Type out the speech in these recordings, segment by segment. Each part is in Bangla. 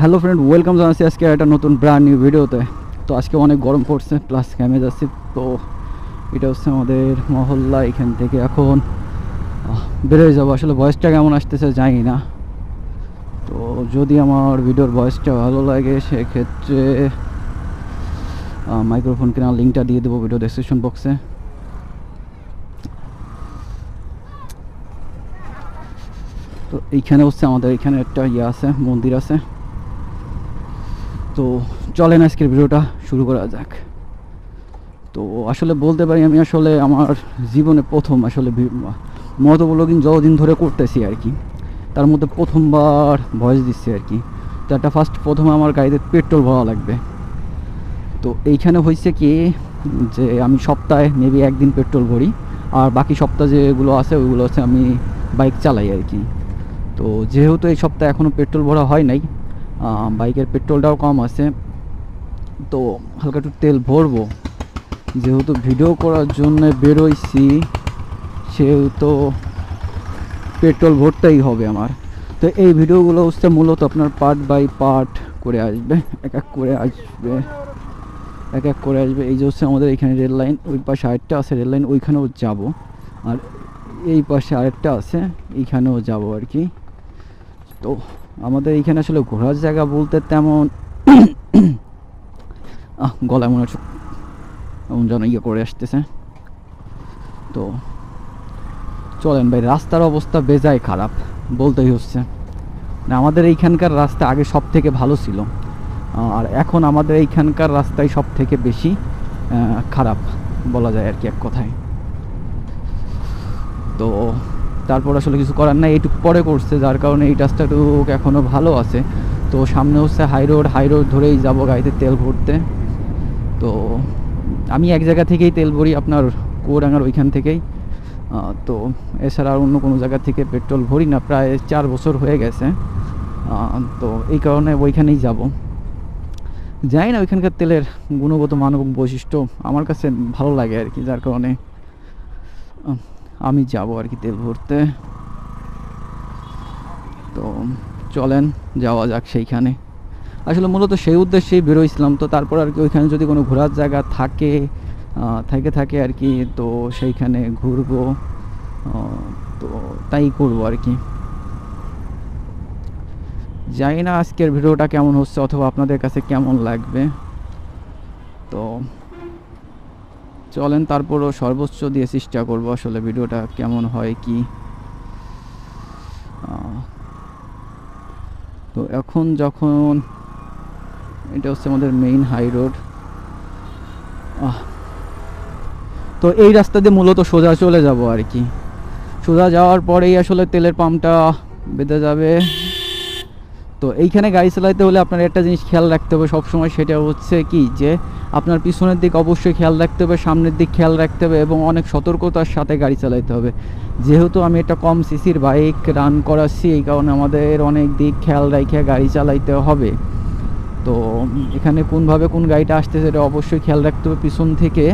হ্যালো ফ্রেন্ড ওয়েলকাম জানাচ্ছি আজকে একটা নতুন ব্র্যান্ড নিউ ভিডিওতে তো আজকে অনেক গরম পড়ছে প্লাস ক্যামে যাচ্ছি, তো এটা হচ্ছে আমাদের মহল্লা এখান থেকে এখন। বেরোয় যাব। আসলে ভয়েসটা কেমন আসতেছে জানি না। তো যদি আমার ভিডিওর ভয়েসটা ভালো লাগে, সেক্ষেত্রে মাইক্রোফোন কেনার লিঙ্কটা দিয়ে দেবো ভিডিও ডেসক্রিপশন বক্সে তো এইখানে হচ্ছে আমাদের এখানে একটা ইয়ে আছে, মন্দির আছে। তো চলেন আজকের ভিডিওটা শুরু করা যাক। তো আসলে বলতে পারি আমি আসলে আমার জীবনে প্রথম আসলে মতো যতদিন ধরে করতেছি আর কি, তার মধ্যে প্রথমবার ভয়েস দিচ্ছি আর কি। তো একটা ফার্স্ট প্রথমে আমার গাড়িতে পেট্রোল ভরা লাগবে। তো এইখানে হয়েছে কি যে আমি সপ্তাহে মেবি একদিন পেট্রোল ভরি, আর বাকি সপ্তাহ যেগুলো আছে ওইগুলো হচ্ছে আমি বাইক চালাই আর কি। তো যেহেতু এই সপ্তাহে এখনও পেট্রোল ভরা হয় নাই বাইকের পেট্রোলটাও কম আছে। তো হালকা একটু তেল ভরবো। যেহেতু ভিডিও করার জন্য বেরোইছি, সেহেতু পেট্রোল ভরতেই হবে আমার। তো এই ভিডিওগুলো হচ্ছে মূলত আপনার পার্ট বাই পার্ট করে আসবে, এক এক করে আসবে, এক এক করে আসবে। এই যে হচ্ছে আমাদের এখানে রেল লাইন, ওই পাশে আরেকটা আছে, রেল লাইন ওইখানেও যাব। আর এই পাশে আরেকটা আছে, এইখানেও যাব আর কি। তো আমাদের এইখানে আসলে ঘোরার জায়গা বলতে তেমন গলায় মনে হচ্ছে এমন যেন ইয়ে করে আসতেছে। তো চলেন ভাই, রাস্তার অবস্থা বেজায় খারাপ, বলতেই হচ্ছে। না আমাদের এইখানকার রাস্তা আগে সব থেকে ভালো ছিল। আর এখন আমাদের এইখানকার রাস্তাই সব থেকে বেশি খারাপ বলা যায় আর কি এক কথায়। তো তারপর আসলে কিছু করার নাই, এইটুকু পরে করছে, যার কারণে এই রাস্তাটুক এখনও ভালো আছে। তো সামনে হচ্ছে হাই রোড হাই রোড ধরেই যাব গাড়িতে তেল ভরতে। তো আমি এক জায়গা থেকেই তেল ভরি আপনার কুয়াডাঙ্গার ওইখান থেকেই। তো এছাড়া আর অন্য কোনো জায়গা থেকে পেট্রোল ভরি না, প্রায় চার বছর হয়ে গেছে। তো এই কারণে ওইখানেই যাব। যাই না ওইখানকার তেলের গুণগত মানবিক বৈশিষ্ট্য আমার কাছে ভালো লাগে আর কি, যার কারণে আমি যাব আর কি তেল ভরতে। তো চলেন, যাওয়া যাক সেইখানে। আসলে মূলত সেই উদ্দেশ্যেই বেরোইছিলাম। তো তারপর আর কি ওইখানে যদি কোনো ঘোরার জায়গা থাকে থেকে, থাকে আর কি, তো সেইখানে ঘুরবো। তো তাই করব আর কি। জানি না আজকের ভিডিওটা কেমন হচ্ছে, অথবা আপনাদের কাছে কেমন লাগবে। তো চলেন, তারপরও সর্বোচ্চ দিয়ে চেষ্টা করব আসলে ভিডিওটা কেমন হয়, কি? তো এখন যখন এটা হচ্ছে আমাদের মেইন হাই রোড তো এই রাস্তা দিয়ে মূলত সোজা চলে যাব আর কি। সোজা যাওয়ার পরেই আসলে তেলের পাম্পটা বেঁধে যাবে। তো এইখানে গাড়ি চালাতে হলে আপনার একটা জিনিস খেয়াল রাখতে হবে সবসময়, সেটা হচ্ছে কি যে আপনার পিছনের দিক অবশ্যই খেয়াল রাখতে হবে, সামনের দিক খেয়াল রাখতে হবে এবং অনেক সতর্কতার সাথে গাড়ি চালাতে হবে। যেহেতু আমি একটা কম সিসির বাইক রান করাচ্ছি, এই কারণে আমাদের অনেক দিক খেয়াল রেখে গাড়ি চালাইতে হবে। তো এখানে কোনভাবে কোন গাড়িটা আসতেছে এটা অবশ্যই খেয়াল রাখতে হবে, পিছন থেকে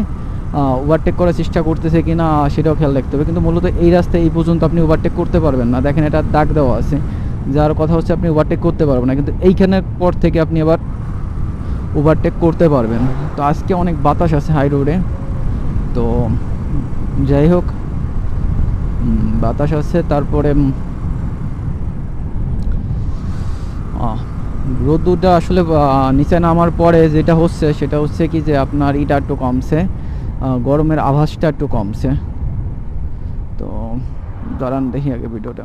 ওভারটেক করার চেষ্টা করতেছে কি না সেটাও খেয়াল রাখতে হবে। কিন্তু মূলত এই রাস্তায় এই পর্যন্ত আপনি ওভারটেক করতে পারবেন না। দেখেন এটা দাগ দেওয়া আছে। যার কথা হচ্ছে আপনি ওভারটেক করতে পারবেন না। কিন্তু এইখানের পর থেকে আপনি আবার ওভারটেক করতে পারবেন। তো আজকে অনেক বাতাস আছে হাই রোডে তো যাই হোক বাতাস আছে, তারপরে রোদ্দুরটা আসলে নিচে নামার পরে যেটা হচ্ছে, সেটা হচ্ছে কি যে আপনার ইটা একটু কমছে গরমের আভাসটা একটু কমছে। তো দাঁড়ান দেখি আগে ভিডিওটা।